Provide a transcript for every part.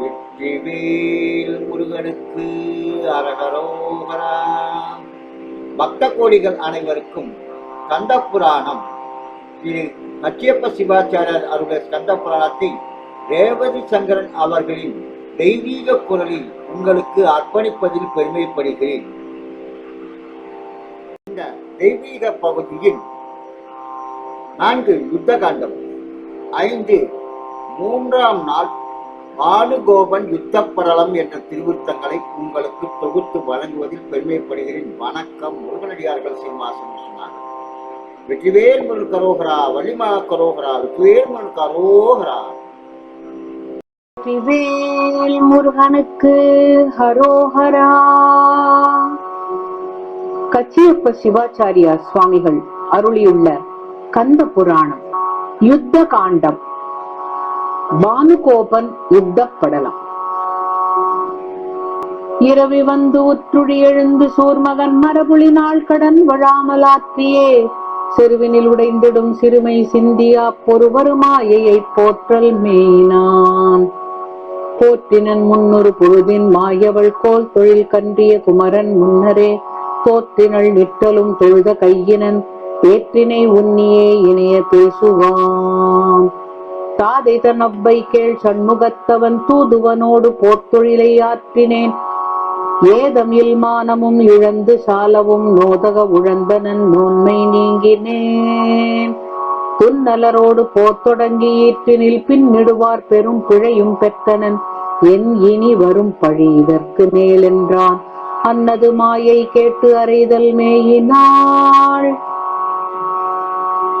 வெற்றிவேல் முருகனுக்கு அரகரோகரா. பக்த கோடிகள் அனைவருக்கும் கந்த புராணம் திரு கச்சியப்ப சிவாச்சாரியர் அருடைய கந்த புராணத்தை ரேவதி சங்கரன் அவர்களின் தெய்வீக குரலில் உங்களுக்கு அர்ப்பணிப்பதில் பெருமைப்படுகிறேன். இந்த தெய்வீக பகுதியில் நான்கு யுத்த காண்டம் ஐந்து மூன்றாம் நாள் ஆணுகோபன் யுத்த படலம் என்ற திருவுத்தங்களை உங்களுக்கு தொகுத்து வழங்குவதில் பெருமைப்படுகிறேன். வணக்கம். முருகனடியார்கள் சீனிவாசன் சொன்னார்கள். வெற்றிவேல் கரோகரா வலிமா கரோகரா வெற்றிவேல் கரோகரா. வெற்றிவேல் முருகனுக்கு ஹரோஹரா. கச்சியப்ப சிவாச்சாரியா சுவாமிகள் அருளியுள்ள கந்த புராணம் யுத்த காண்டம். பானுகோபன் யுத்த படலம் இரவி வந்து உற்றுழி எழுந்து சூர்மகன் மரபுளி நாள் கடன் வழாமலாற்றியே. செருவினில் உடைந்திடும் சிறுமை சிந்தியா பொறுவரு மாயையை போற்றல் மெய்னான். போற்றினன் முன்னொரு பொழுதின் மாயவள் கோல் தொழில் கன்றிய குமரன் முன்னரே. தோற்றினள் நிற்றலும் தொழுத கையினன் ஏற்றினை உன்னியே இணைய பேசுவான். தாதை தன் கேள் சண்முகத்தவன் தூதுவனோடு போர்த்தொழிலை ஆற்றினேன். ஏதம் இல்மானமும் இழந்து சாலவும் நோதக உழந்தனன் நோன்மை நீங்கினேன். துன்னலரோடு போர் தொடங்கி ஈற்றினில் பின்னிடுவார் பெரும் பிழையும் பெற்றனன். என் இனி வரும் பழி இதற்கு மேல் என்றான் அன்னது மாயை கேட்டு அறைதல் மேயினாள்.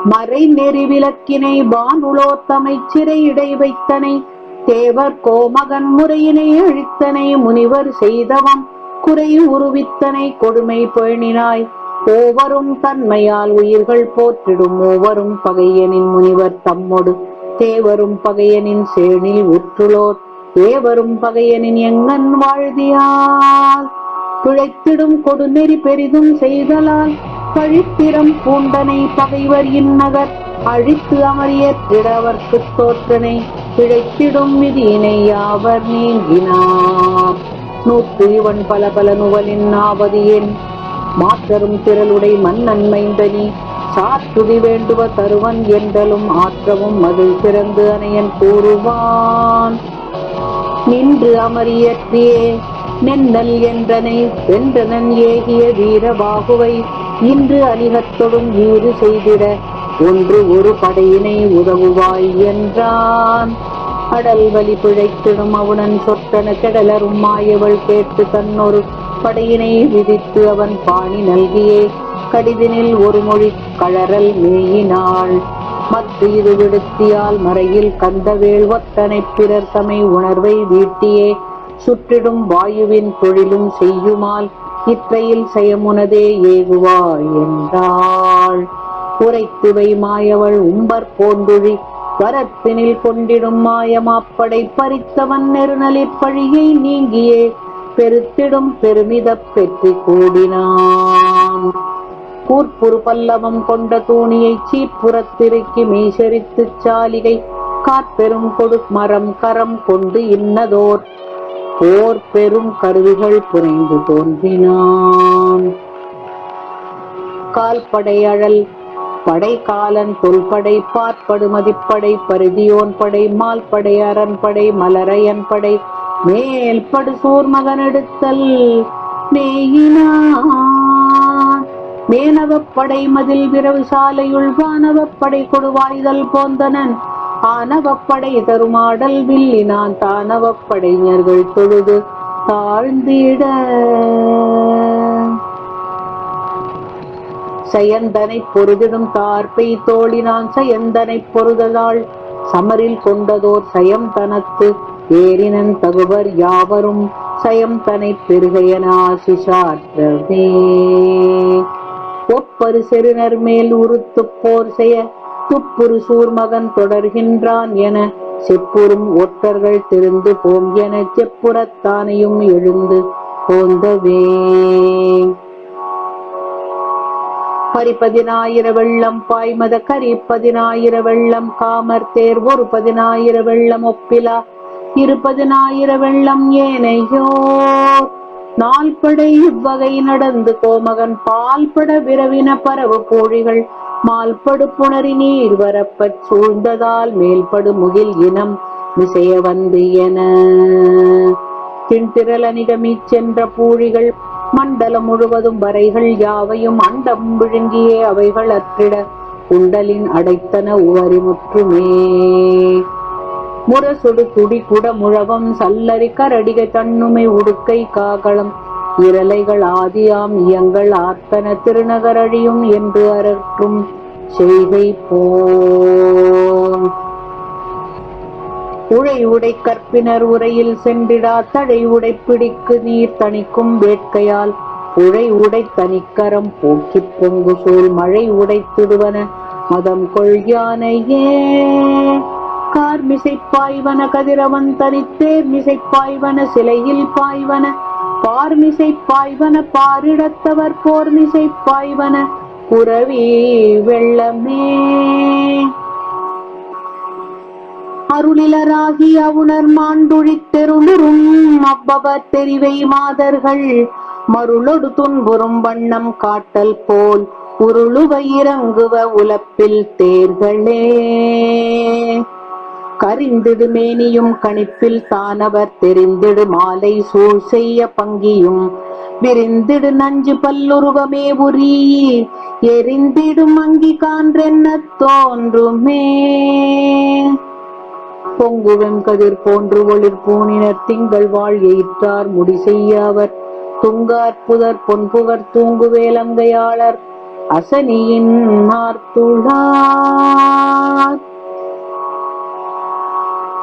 மறை நெறி விளக்கினை வானுலோத்தமை சிறை இடை வைத்தனை தேவர் கோமகன் முறையினை அழித்தனை முனிவர் செய்தவம் குறை உருவித்தனை கொடுமை பேணினாய். ஓவரும் தன்மையால் உயிர்கள் போற்றிடும் ஓவரும் பகையனின் முனிவர் தம்மொடு. தேவரும் பகையனின் சேனில் உற்றுளோர் ஏவரும் பகையனின் எங்கன் வாழ்தியால் பிழைத்திடும் கொடுநெறி பெரிதும் செய்தலால் பழித்திரம் பூண்டனை பகைவர் இந்நகர். அழித்து அமரியற்றிடவர்க்கு தோற்றனை பிழைத்திடும் விதியினை யாவர் நீங்கினார். நூற்று இவன் பல பல நுவலின் ஆவது என் மாற்றரும் திரளுடை மன்னன் மைந்தனி சாற்றுதி வேண்டுவ தருவன் என்றலும் ஆற்றவும் மதில் சிறந்து அணையன் கூறுவான். நின்று அமரியற்றியே நென்னல் என்றனை வென்றனன் ஏகிய வீரபாகுவை இன்று அணிகத்தொடும் ஈடு செய்திட ஒன்று ஒரு படையினை உதவுவாய் என்றான். அடல் வலி பிழைத்திடும் அவனன் சொற்றன கெடலரும் மாயவள் கேட்டு தன்னொரு படையினை விதித்து அவன் பாணி நல்கியே. கடிதினில் ஒரு மொழி கழறல் மேயினாள். மத்து இது விடுத்தியால் மறையில் கந்தவேள் ஒத்தனை பிறர் தமை உணர்வை வீட்டியே. சுற்றிடும் வாயுவின் தொழிலும் செய்யுமால் இற்றையில் செயமுனதே ஏகுவாய் என்றாள். உரைத்துவை மாயவள் உம்பர் போண்டுழி வரத்தினில் கொண்டிடும் மாயமாப்படை பறித்தவன் நெருநலி பழியை நீங்கியே பெருத்திடும் பெருமிதப் பெற்றி கூடினான். கூர்ப்புறு பல்லவம் கொண்ட தூணியை சீப்புறத்திருக்கி மீசரித்துச் சாலிகை காற்பெரும் கொடு மரம் கரம் கொண்டு இன்னதோர் போர் பெரும் கருவிகள் புனைந்து தோன்றினான். கால்படை அழல் படை காலன் தொல்படை பார்ப்படு மதிப்படை பருதியோன் படை மால்படை அரண்படை மலரையன் படை மேல்படு சூர்மகன் எடுத்தல் மேயினான் மேனவப்படை மதில் விரவு சாலையுள் வானவப்படை கொடுவாய்தல் போந்தனன் ஆனவப்படை தருமாடல் வில்லினான் தானவப்படைஞர்கள் தொழுது தாழ்ந்திட. செயந்தனை பொருதிடும் தார்ப்பை தோழினான் செயந்தனை பொருதலாள். சமரில் கொண்டதோர் சயம் தனத்து ஏறினன் தகுவர் யாவரும். சயம் தனை பெருகையன ஆசிஷாற்றவே. ஒப்பரு செருனர் மேல் உருத்து போர் செய்ய துப்புரு சூர்மகன் தொடர்கின்றான் என செப்புறும் ஒற்றர்கள் திருந்து போம் என செப்புறத்தானையும் எழுந்து போந்தவே. பரிபதினாயிர வெள்ளம் பாய்மத கரி பதினாயிர வெள்ளம் காமர் தேர் ஒரு பதினாயிர வெள்ளம் ஒப்பிலா. இருப்பது ஞாயிற வெள்ளம் ஏனையோ. நால்படை இவ்வகை நடந்து கோமகன் பால்பட விரவின பரவு போழிகள் மால்படு புணரி நீர் வரப்பச் சூழ்ந்ததால் மேல்படு முகில் இனம் மிசைய வந்து என. திண்திரளனிடமிச் சென்ற பூழிகள் மண்டலம் முழுவதும் வரைகள் யாவையும் அண்டம் விழுங்கியே அவைகள் அற்றிட குண்டலின் அடைத்தன உவரி முற்றுமே. முரசொடு துடி குட முழவம் சல்லரி கரடிகை தன்னுமை உடுக்கை காகளம் இரலைகள் ஆதியாம் இயங்கள் ஆர்த்தன திருநகரழியும் என்று அரற்றும் செய்கை போம் உழை உடை கற்பினர் உரையில் சென்றிடா தடை உடை பிடிக்கு நீர் தணிக்கும் வேட்கையால். உழை உடை தனிக்கரம் போக்கிப் பொங்கு சூழ் மழை உடைத்திடுவன மதம் கொள்யானையே கார் பாய்வன கதிரவன் தனித்தேர் மிசை பாய்வன சிலையில் பாய்வன பார்மிசை பாய்வன பாரிடத்தவர் போர்மிசை பாய்வன புறவி வெள்ளமே. அருளிலராகி அவுணர் மாண்டுழித்தெருளுறும் அவ்வவர் தெரிவை மாதர்கள். மருளொடு துன்புறும் வண்ணம் காட்டல் போல் உருளுவ இறங்குவ உலப்பில் தேர்களே. கரிந்திடு மேனியும் கணிப்பில் தானவர் தெரிந்திடு மாலை சூழ் செய்ய பங்கியும். விரிந்திடு நஞ்சு பல்லுருவமே உரி எரிந்திடும் அங்கி கான்றென்ன தோன்றுமே. பொங்குவெம் கதிர் போன்று ஒளிர் பூணினர் திங்கள் வாழ் எயிற்றார் முடி செய்ய அவர். துங்கார் புதர் பொன்புகர் தூங்கு வேலங்கையாளர் அசனியின் மார்த்துளார்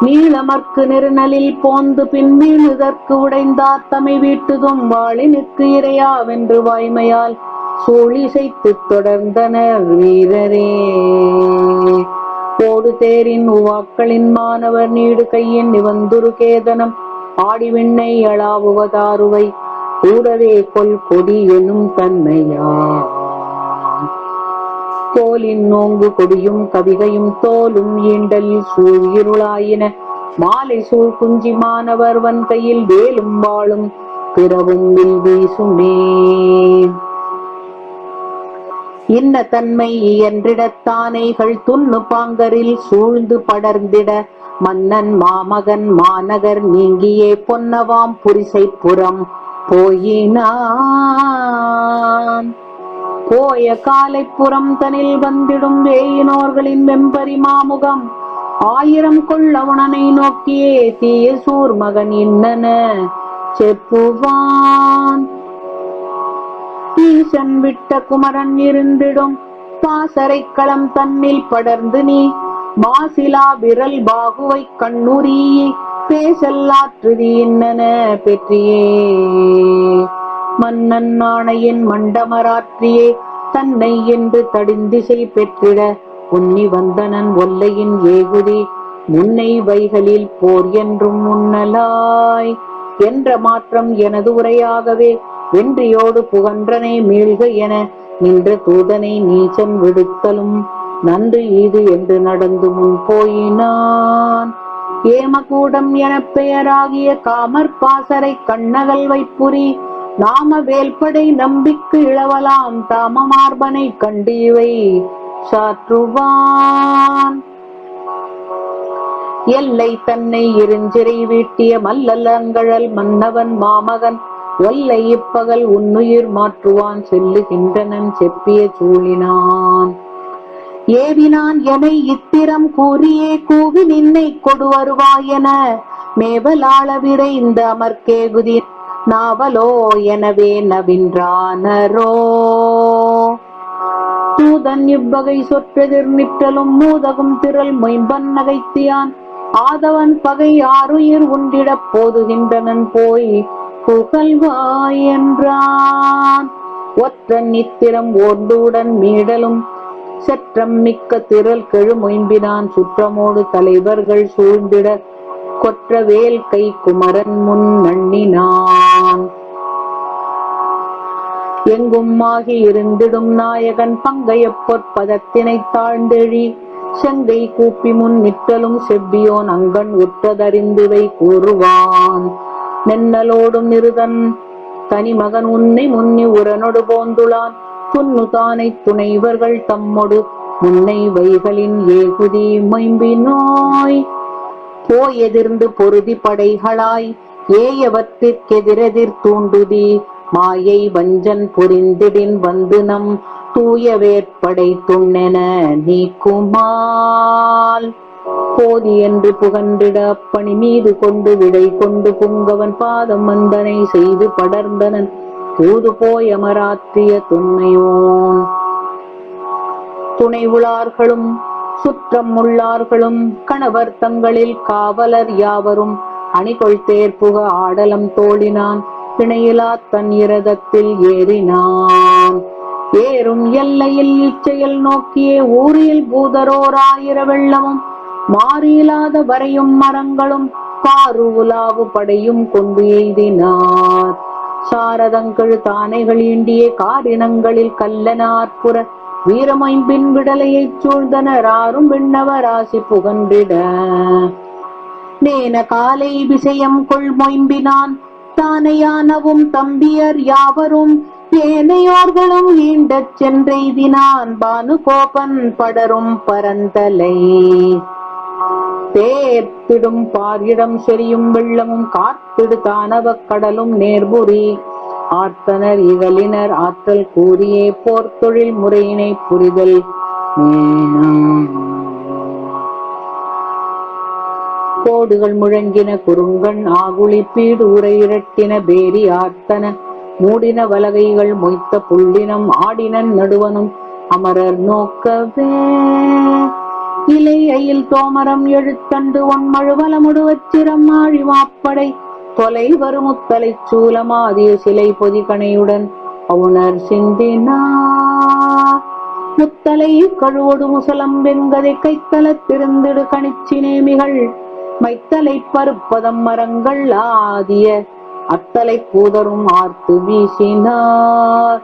நீளமர்க்கு நெருநலில் போந்து பின் இதற்கு உடைந்தார் தமை வீட்டுதும் வாளினுக்கு இரையாவென்று வாய்மையால் சூழிசைத்துத் தொடர்ந்தனர் வீரரே. போடு தேரின் உவாக்களின் மாணவர் நீடு கையின் நிவந்துரு கேதனம். ஆடி விண்ணை அளாவுவதாருவை கூடவே கொல் கொடி எனும் தன்மையா தோலின் நோங்கு கொடியும் கவிகையும் தோலும் ஈண்டலில் சூழ் இருளாயின மாலை சூழ் குஞ்சி மாணவர் வன் கையில் வேலும் வாழும் பிறவும் வில் வீசுமே. இன்ன தன்மை இயன்றிடத்தானைகள் துண்ணு பாங்கரில் சூழ்ந்து படர்ந்திட. மன்னன் மாமகன் மாநகர் நீங்கியே பொன்னவாம் புரிசை புறம் போயினான். போய காலை புறம் தனில் வந்திடும் வேயினோர்களின் வெம்பரி மாமுகம். ஆயிரம் கொள்ளவுணனை நோக்கியே தீய சூர் மகன் இன்னன. செப்புவான். ஈசன் விட்ட குமரன் இருந்திடும். பாசரை களம் தன்னில் படர்ந்து நீ. மாசிலா விரல் பாகுவை கண்ணுரி. பேசல்லாற்றுதி இன்னன பெற்றியே. மன்னன் ஆணையின் மண்டமராற்றியே தன்னை என்று தடிந்திசை பெற்றிட உன்னி வந்தனன் ஒல்லையின் ஏகுதி. முன்னை வைகளில் போர் என்றும் முன்னலாய் என்ற மாற்றம் எனது உரையாகவே வென்றியோடு புகன்றனை மீள்க என நின்ற தூதனை நீச்சன் விடுத்தலும் நன்று இது என்று நடந்து முன் போயினான். ஏமகூடம் என பெயராகிய காமர் பாசரை கண்ணகல் வைப்புரி நாம வேல்படை நம்பிக்கு இளவலாம் தாம மார்பனை கண்டு இவை சாற்றுவான். எல்லை தன்னை இருஞ்சிறை வீட்டிய மல்லலங்கழல் மன்னவன் மாமகன் ஒல்லை இப்பகல் உன்னுயிர் மாற்றுவான் செல்லுகின்றனன் செப்பிய சூழினான். ஏவினான் எனை இத்திரம் கூறியே கூவி நின்னை கொடு வருவாயென மேவலாளவிரை இந்த அமர்கேகுதி நாவலோ எனவே நவின்றானரோ. தூதன் இவ்வகை சொற்றெதிர் நிற்றலும் மூதகும் திரள் மொயம்பன் நகைத்தியான். ஆதவன் பகை ஆறுயிர் உண்டிடப் போதுகின்றனன் போய் புகழ்வாய் என்றான். ஒற்றன் நித்திரம் ஓர்ந்துடன் மீடலும் செற்றம் மிக்க திரள் கெழு மொயம்பினான். சுற்றமோடு தலைவர்கள் சூழ்ந்திட கொற்ற வேல் கை குமரன் முன் நண்ணினான் எங்கும் ஆகி இருந்திடும் நாயகன் பங்கைய பொற்பதத்தினை தாழ்ந்தெழி செங்கை கூப்பி முன் நிற்றலும் செவ்வியோன் அங்கன் உற்றதறிந்துவை கூறுவான். நென்னலோடும் நிறுதன் தனி மகன் உன்னை முன்னி உரனொடு போந்துளான். புன்னு தானை துணைவர்கள் தம்மொடு முன்னை வைகளின் ஏகுதி மைம்பினோய் போயெதிர்ந்து பொருதி படைகளாய் ஏயவத்திற்கெதிரெதிர் தூண்டுதி. மாயை வஞ்சன் புரிந்திடின் வந்து நம் தூய வேற்படை துண்ணென நீக்குமால். போதி என்று புகன்றிட அப்பணி மீது கொண்டு விடை கொண்டு புங்கவன் பாதம் வந்தனை செய்து படர்ந்தனன். தூது போய் அமராற்றிய துண்மையோன் துணை உளார்களும் சுற்றம் உள்ளார்களும் கணவர் தங்களில் காவலர் யாவரும் அணிகொள் தேர்ப்புக ஆடலம் தோழினான் பிணையிலா தன் இரதத்தில் ஏறினான். ஏறும் எல்லையில் இச்செயல் நோக்கியே ஊரில் பூதரோர் ஆயிர வெள்ளமும் மாறியிலாத வரையும் மரங்களும் காரு உலாவு படையும் கொண்டு எய்தினார். சாரதங்கள் தானைகள் இண்டிய காரினங்களில் கல்லனார் புற வீரமைம்பின் விடலையைச் சூழ்ந்தனராறும் விண்ணவராசி புகன்றிட. நேன காலை விஷயம் கொள் மொயம்பினான் தானையானவும் தம்பியர் யாவரும் ஏனையோர்களும் ஈண்டச் சென்றெய்தினான் பானுகோபன் படரும் பரந்தலை. தேர்த்திடும் பாரிடம் செறியும் வெள்ளமும் காத்திடு தானவக் கடலும் நேர்புரி. ஆர்த்தனர் இகலினர் ஆற்றல் கூறியே போர்த்தொழில் முறையினை புரிதல். கோடுகள் முழங்கின குறுங்கண் ஆகுளி பீடு உரை இரட்டின பேரி ஆர்த்தன மூடின வலகைகள் மொய்த்த புள்ளினம் ஆடினன் நடுவனும் அமரர் நோக்கவே. இலை அயில் தோமரம் எழுத்தண்டு ஒன்மழுவல ஆழிவாப்படை கொலை வருமுத்தலை சூலமாதிய சிலை பொதிகணையுடன் அவுணர் சிந்தினார் முத்தலை கழுவோடு முசலம் வெங்கதை கைத்தல திருந்திடு கணிச்சி நேமிகள் மைத்தலை பருப்பதம் மரங்கள் ஆதிய அத்தலை கூதரும் ஆர்த்து வீசினார்.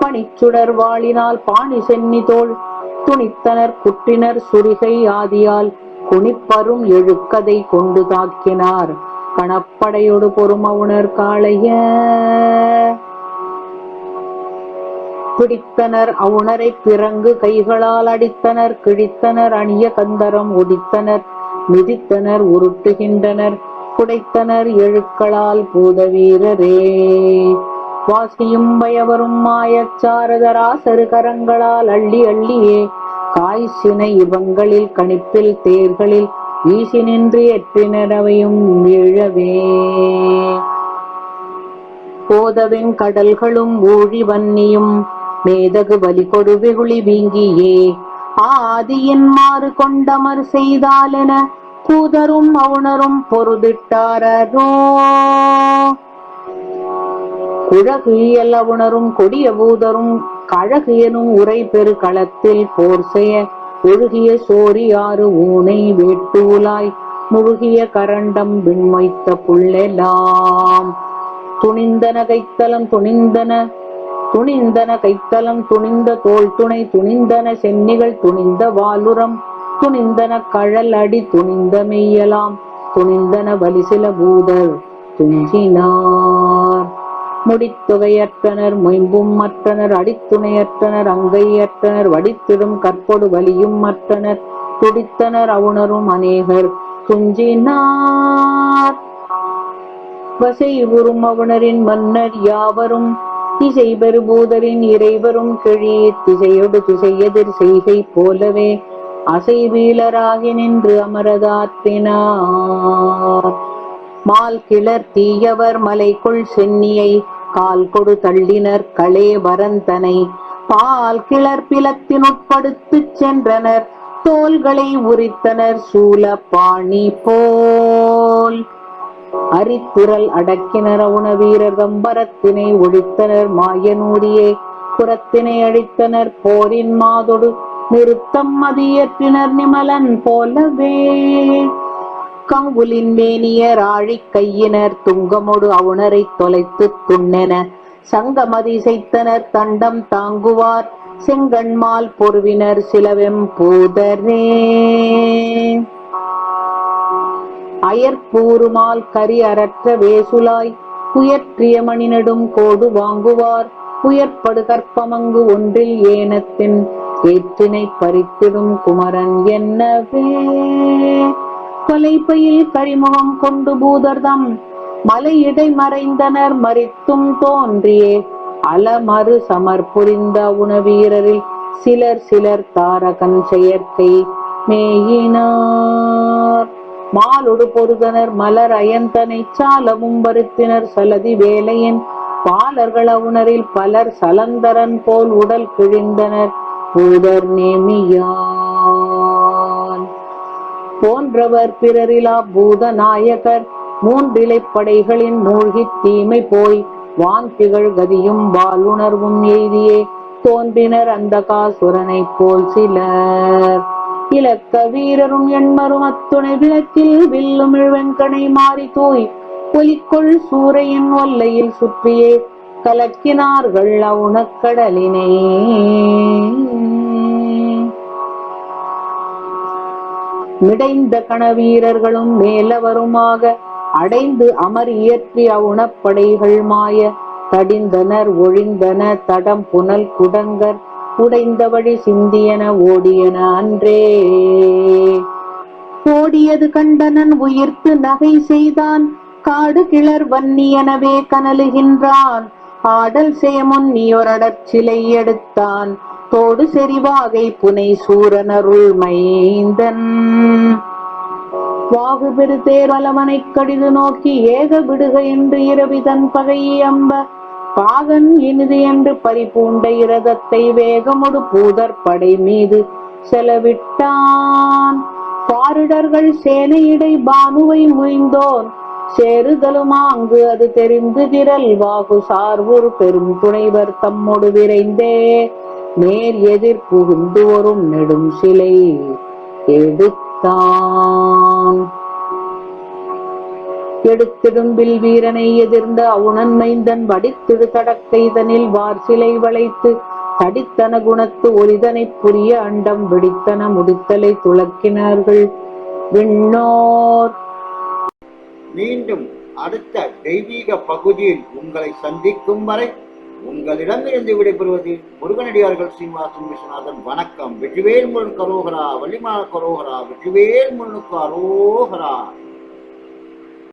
பனிச்சுடர் வாழினால் பாணி சென்னி தோல் துணித்தனர் குட்டினர் சுரிகை ஆதியால் குனிப்பரும் எழுக்கதை கொண்டு தாக்கினார். கணப்படையொடு பொறுமவுணர் காளைய. பிடித்தனர் அவுணரை பிறங்கு கைகளால் அடித்தனர் கிழித்தனர் அணிய கந்தரம் ஒடித்தனர் மிதித்தனர் உருட்டுகின்றனர் குடைத்தனர் எழுக்களால் பூத வீரரே. வாசியும் பயவரும் மாயச்சாரதராசரு கரங்களால் அள்ளி அள்ளியே. காய்ச்சினை இவங்களில் கணிப்பில் தேர்களில் வீசி நின்று எற்றினர் அவையும் வீழவே. போதவின் கடல்களும் ஊழி வன்னியும் மேதகு வலி கொடு வெகுளி வீங்கியே. ஆதியின் மாறு கொண்டமர் செய்தாலென கூதரும் அவுணரும் பொருதிட்டாரோ குழகு இயல் அவுணரும் கொடிய பூதரும் கழகு எனும் உரை பெரு களத்தில் போர் செய்ய ஒழுகிய சோரியாறு ஊனை வேட்டூலாய் முழுகிய கரண்டம் விண்மைத்த புள்ளெல்லாம் துணிந்தன கைத்தலம் துணிந்தன துணிந்தன கைத்தலம் துணிந்த தோல் துணை துணிந்தன சென்னிகள் துணிந்த வாலுரம் துணிந்தன கழல் அடி துணிந்த மெய்யலாம். துணிந்தன வலிசில பூதர் துஞ்சினா முடித்தொகையற்றனர் மொயம்பும் மற்றனர் அடித்துணையற்றனர் அங்கையற்றனர் வடித்திடும் கற்பொடு வலியும் மற்றனர் துடித்தனர் அவுணரும் அநேகர். துஞ்சினார். வசை உறும் அவுணரின் மன்னர் யாவரும் திசை பெருபூதரின் இறைவரும் கிழி திசையொடு திசையெதிர் செய்கை போலவே அசை வீலராகி நின்று அமரதாற்றினார். மால் கிளர் தீயவர் மலைக்குள் சென்னியை கால் கொடு தள்ளினர் களே வரந்தனை பால் கிளர் சென்றனர். தோள்களை உரித்தனர் சூல பாணி போல். அரித்துரல் அடக்கினர் அவுண வீரர் கம்பரத்தினை ஒழித்தனர் மாயனூரியே புறத்தினை அழித்தனர் போரின் மாதொடு நிறுத்தம் மதியற்றினர் நிமலன் போலவே. கங்குலின் மேனியர் ஆழிக் கையினர் துங்கமொடு அவுணரை தொலைத்து துண்ணென. சங்கமதிசைத்தனர் தண்டம் தாங்குவார் செங்கண்மால் பொருவினர் சிலவெம் பூதரே. அயற்பூருமால் கரி அறற்ற வேசுலாய் உயர்ற்றிய மணிநடும் கோடு வாங்குவார். புயற்படு கற்பமங்கு ஒன்றில் ஏனத்தின் ஏற்றினை பறித்திடும் குமரன் என்னவே. கொலைப்பையில் கரிமுகம் கொண்டு பூதர்தம். மலையிடை மறைந்தனர் மறித்தும் தோன்றியே. அலமறு சமர் புரிந்த உணவீரரில் சிலர் சிலர் தாரகன் செயற்கை மேயினார். மாலொடு பொருதனர் மலர் அயந்தனை சாலமும் வருத்தினர் சலதி வேலையின் பாலர்கள் உணரில் பலர் சலந்தரன் போல் உடல் கிழிந்தனர். பூதர் நேமியார். போன்றவர் பிறரிலா பூத நாயகர் மூன்றிலை படைகளின் மூழ்கித் தீமை போய் வாந்திகள் கதியும் வாளுணர்வும் எய்தியே. தோன்றினர் அந்த காசுரனை போல் சிலர். இலக்க வீரரும் எண்மரும் அத்துணை விளக்கில் வில்லும் இழ்வெண்கணை மாறி தூய். ஒலிக்கொள் சூரையின் ஒல்லையில் சுற்றியே கலக்கினார்கள் அவுணக்கடலினை. மிடைந்த கணவீரர்களும் மேலவருமாக அடைந்து அமர் இயற்றிய உணப்படைகள் மாய தடிந்தனர் ஒழிந்தன தடம் புனல் குடங்கர் உடைந்த வழி சிந்தியன ஓடியன அன்றே. ஓடியது கண்டனன் உயிர்த்து நகை செய்தான் காடு கிளர் வன்னியனவே கனலுகின்றான். ஆடல் செயமுன்னியொரடற் சிலை எடுத்தான். தோடு செறிவாகை புனை சூரனருள் மைந்தன். வாகு பெருதேர் கடிது நோக்கி ஏக விடுக என்று இரவிதன் பகையை அம்ப. பாகன் இனிது என்று பறிபூண்ட இரதத்தை வேகமொடு பூதர் படை மீது செலவிட்டான். பாரிடர்கள் சேனையிடை பானுவை முயந்தோன். சேருதலுமா அங்கு அது தெரிந்து விரல் வாகு சார்புர் பெரும் துணைவர் தம்மோடு விரைந்தே. நேர் எதிர் புகுந்து வரும் நெடும் சிலை எடுத்தான். எடுத்திடும்பில் வீரனை எதிர்ந்த அவுணன் மைந்தன் வடித்திடு தடக்கைதனில் வார் சிலை வளைத்து தடித்தன குணத்து ஒளிதனைப் புரிய அண்டம் வெடித்தன முடித்தலை துளக்கினார்கள். விண்ணோர். மீண்டும் அடுத்த தெய்வீக பகுதியில் உங்களை சந்திக்கும் வரை உங்களிடமிருந்து விடைபெறுவது முருகனடியார்கள் ஸ்ரீனிவாசன் விஸ்வநாதன். வணக்கம். வெற்றிவேல் முருகன் கரோகரா வள்ளிமான கரோகரா வெற்றிவேல் முருகனுக்கு அரோகரா